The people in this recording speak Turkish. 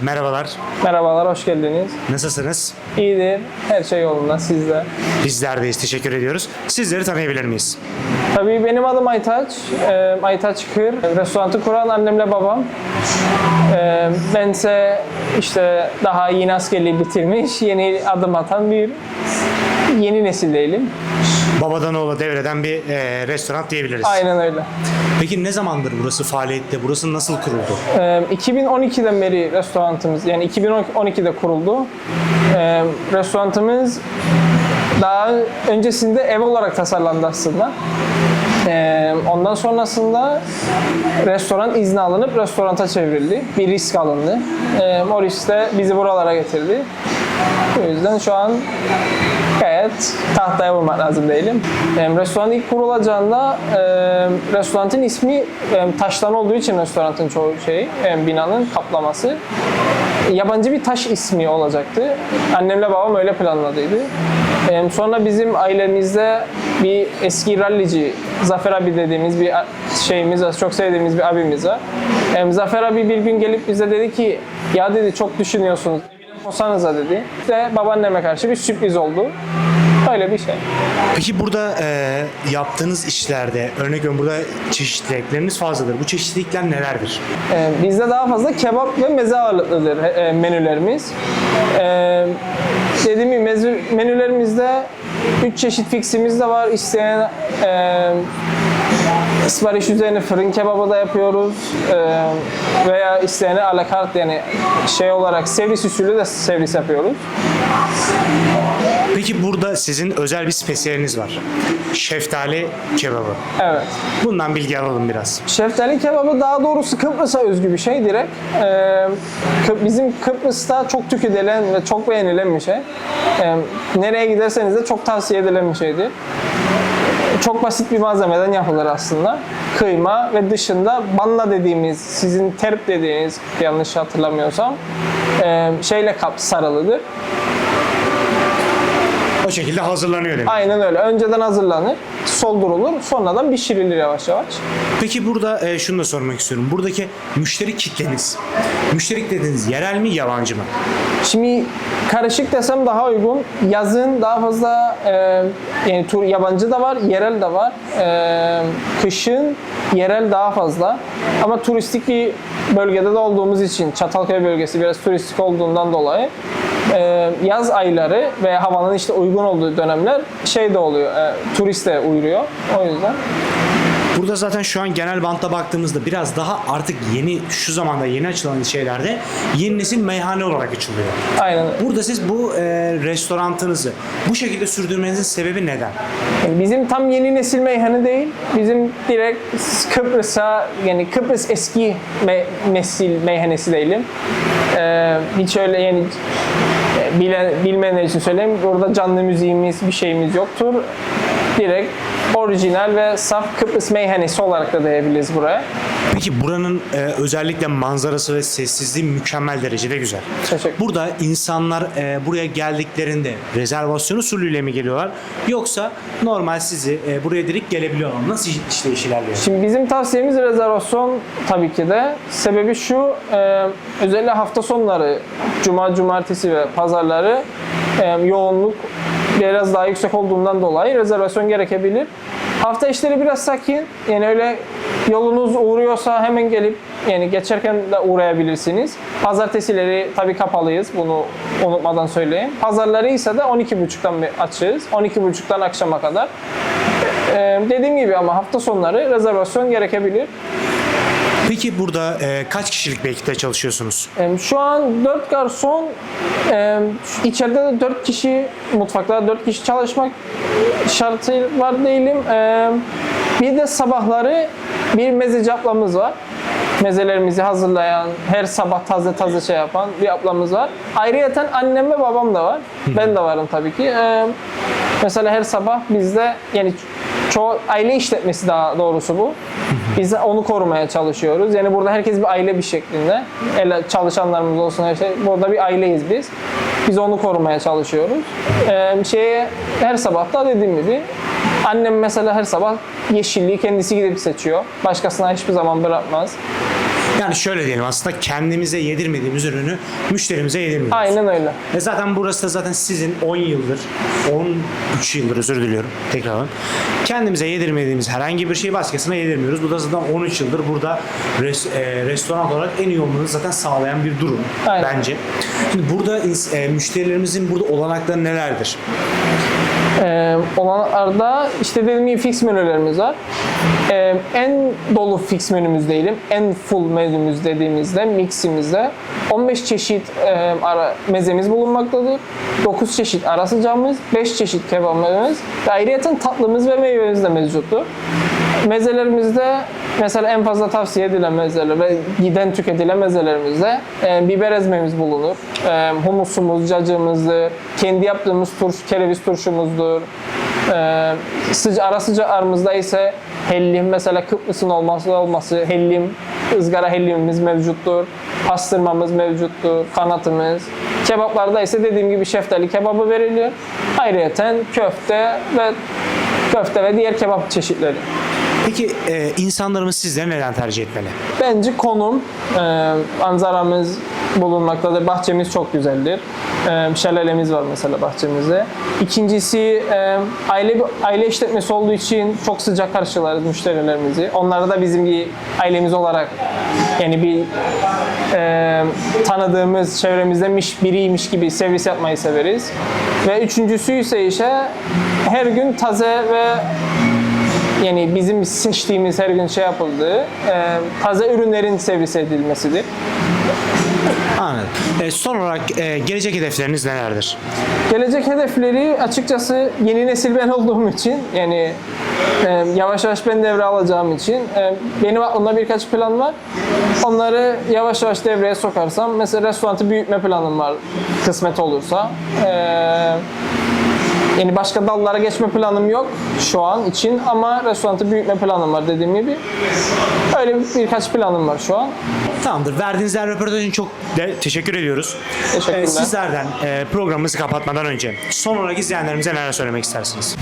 Merhabalar, Merhabalar, hoş geldiniz. nasılsınız? İyidir, her şey yolunda sizde. Bizlerdeyiz, teşekkür ediyoruz. Sizleri tanıyabilir miyiz? Tabii benim adım Aytaç, ee, Aytaç Kır. Restoranı kuran annemle babam. Ee, bense işte daha yeni askerliği bitirmiş, yeni adım atan bir yeni nesil değilim. Babadan oğula devreden bir e, restoran diyebiliriz. Aynen öyle. Peki ne zamandır burası faaliyette? Burası nasıl kuruldu? Ee, 2012'den beri restoranımız, yani 2012'de kuruldu. Ee, restoranımız daha öncesinde ev olarak tasarlandı aslında. Ee, ondan sonrasında restoran izni alınıp restoranta çevrildi. Bir risk alındı. Ee, o risk de bizi buralara getirdi. O yüzden şu an gayet tahtaya vurmak lazım değilim. Ee, restoran ilk kurulacağında e, restoranın ismi e, taştan olduğu için restoranın çoğu şeyi, e, binanın kaplaması yabancı bir taş ismi olacaktı. Annemle babam öyle planladıydı. Ee, sonra bizim ailemizde bir eski rallici Zafer abi dediğimiz bir şeyimiz var, çok sevdiğimiz bir abimiz var. Ee, Zafer abi bir gün gelip bize dedi ki ya dedi çok düşünüyorsunuz. Evine Olsanıza dedi. Ve babaanneme karşı bir sürpriz oldu. Öyle bir şey. Peki burada e, yaptığınız işlerde, örnek veriyorum burada çeşitlilikleriniz fazladır. Bu çeşitlilikler nelerdir? Ee, bizde daha fazla kebap ve meze ağırlıklıdır e, menülerimiz. Ee, dediğim gibi menülerimizde 3 çeşit fiximiz de var. İsteyen e, sipariş üzerine fırın kebabı da yapıyoruz. Ee, veya isteyene alakart yani şey olarak servis usulü de servis yapıyoruz. Peki burada sizin özel bir spesiyeliniz var. Şeftali kebabı. Evet. Bundan bilgi alalım biraz. Şeftali kebabı daha doğrusu Kıbrıs'a özgü bir şey direkt. Ee, Kı- bizim Kıbrıs'ta çok tüketilen ve çok beğenilen bir şey. Ee, nereye giderseniz de çok tavsiye edilen bir şeydir. Çok basit bir malzemeden yapılır aslında. Kıyma ve dışında banla dediğimiz, sizin terp dediğiniz yanlış hatırlamıyorsam e, şeyle kap sarılıdır. O şekilde hazırlanıyor demek. Aynen öyle. Önceden hazırlanır, soldurulur, sonradan pişirilir yavaş yavaş. Peki burada e, şunu da sormak istiyorum. Buradaki müşteri kitleniz, müşteri dediğiniz yerel mi, yabancı mı? Şimdi karışık desem daha uygun. Yazın daha fazla e, yani tur yabancı da var, yerel de var. E, kışın yerel daha fazla. Ama turistik bir bölgede de olduğumuz için Çatalköy bölgesi biraz turistik olduğundan dolayı e, yaz ayları ve havanın işte uygun olduğu dönemler şey de oluyor. E, turist de uyuruyor. O yüzden. Burada zaten şu an genel bantta baktığımızda biraz daha artık yeni, şu zamanda yeni açılan şeylerde yeni nesil meyhane olarak açılıyor. Aynen. Burada siz bu e, restorantınızı bu şekilde sürdürmenizin sebebi neden? Yani Bizim tam yeni nesil meyhanı değil. Bizim direkt Kıbrıs'a yani Kıbrıs eski me- nesil meyhanesi değilim. Ee, hiç öyle yani e, bilen, bilmeyenler için söyleyeyim. Orada canlı müziğimiz bir şeyimiz yoktur. Direkt orijinal ve saf Kıbrıs meyhanesi olarak da diyebiliriz buraya. Peki buranın e, özellikle manzarası ve sessizliği mükemmel derecede güzel. Teşekkür. Burada insanlar e, buraya geldiklerinde rezervasyon usulüyle mi geliyorlar yoksa normal sizi e, buraya direkt gelebiliyorlar? Nasıl işleyiş ilerliyor? Şimdi bizim tavsiyemiz rezervasyon tabii ki de. Sebebi şu, e, özellikle hafta sonları, cuma, cumartesi ve pazarları e, yoğunluk biraz daha yüksek olduğundan dolayı rezervasyon gerekebilir. Hafta işleri biraz sakin, yani öyle yolunuz uğruyorsa hemen gelip yani geçerken de uğrayabilirsiniz. Pazartesileri tabii kapalıyız, bunu unutmadan söyleyeyim. Pazarları ise de 12.30'dan bir açığız, 12.30'dan akşama kadar. Ee, dediğim gibi ama hafta sonları rezervasyon gerekebilir. Peki burada e, kaç kişilik bir ekipte çalışıyorsunuz? Ee, şu an 4 garson, e, içeride de 4 kişi, mutfakta 4 kişi çalışmak şartı var değilim. Ee, bir de sabahları bir mezeci ablamız var. Mezelerimizi hazırlayan, her sabah taze taze şey yapan bir ablamız var. Ayrıyeten annem ve babam da var. Ben de varım tabii ki. Ee, mesela her sabah bizde yani çoğu aile işletmesi daha doğrusu bu. Biz onu korumaya çalışıyoruz. Yani burada herkes bir aile bir şeklinde. El çalışanlarımız olsun her şey. Burada bir aileyiz biz. Biz onu korumaya çalışıyoruz. Ee, şeye her sabah da dediğim gibi annem mesela her sabah yeşilliği kendisi gidip seçiyor. Başkasına hiçbir zaman bırakmaz. Yani şöyle diyelim aslında kendimize yedirmediğimiz ürünü müşterimize yedirmiyoruz. Aynen öyle. E zaten burası da zaten sizin 10 yıldır, 13 yıldır özür diliyorum tekrardan. Kendimize yedirmediğimiz herhangi bir şeyi başkasına yedirmiyoruz. Bu da zaten 13 yıldır burada res- e, restoran olarak en iyi olmanızı zaten sağlayan bir durum Aynen. bence. Şimdi burada e, müşterilerimizin burada olanakları nelerdir? Ee, olanlarda işte dediğim gibi fix menülerimiz var. Ee, en dolu fix menümüz diyelim. En full menümüz dediğimizde miximizde 15 çeşit e, ara mezemiz bulunmaktadır. 9 çeşit ara sıcağımız, 5 çeşit kebabımız ve ayrıca tatlımız ve meyvemiz de mevcuttur. Mezelerimizde mesela en fazla tavsiye edilen mezeler ve giden tüketilen mezelerimizde e, biber ezmemiz bulunur. E, humusumuz, cacığımızdır. Kendi yaptığımız turş, kereviz turşumuzdur. E, sıca, ara sıcaklarımızda ise hellim mesela Kıbrıs'ın olması olması hellim, ızgara hellimimiz mevcuttur. Pastırmamız mevcuttur, kanatımız. Kebaplarda ise dediğim gibi şeftali kebabı veriliyor. Ayrıca köfte ve köfte ve diğer kebap çeşitleri. Peki e, insanlarımız sizleri neden tercih etmeli? Bence konum, e, manzaramız bulunmaktadır. Bahçemiz çok güzeldir. Şelalemiz var mesela bahçemizde. İkincisi aile aile işletmesi olduğu için çok sıcak karşılarız müşterilerimizi. Onları da bizim bir ailemiz olarak yani bir e, tanıdığımız çevremizdemiş biriymiş gibi servis yapmayı severiz. Ve üçüncüsü ise işte her gün taze ve yani bizim seçtiğimiz her gün şey yapıldığı e, taze ürünlerin servis edilmesidir. Anladım. E, son olarak e, gelecek hedefleriniz nelerdir? Gelecek hedefleri açıkçası yeni nesil ben olduğum için yani e, yavaş yavaş ben devre alacağım için e, benim aklımda birkaç plan var. Onları yavaş yavaş devreye sokarsam mesela restoranı büyütme planım var kısmet olursa. E, yani başka dallara geçme planım yok şu an için ama restoranı büyütme planım var dediğim gibi. Öyle birkaç planım var şu an. Tamamdır. Verdiğiniz değerli röportaj için çok de- teşekkür ediyoruz. Teşekkürler. E, sizlerden e, programımızı kapatmadan önce son olarak izleyenlerimize neler söylemek istersiniz?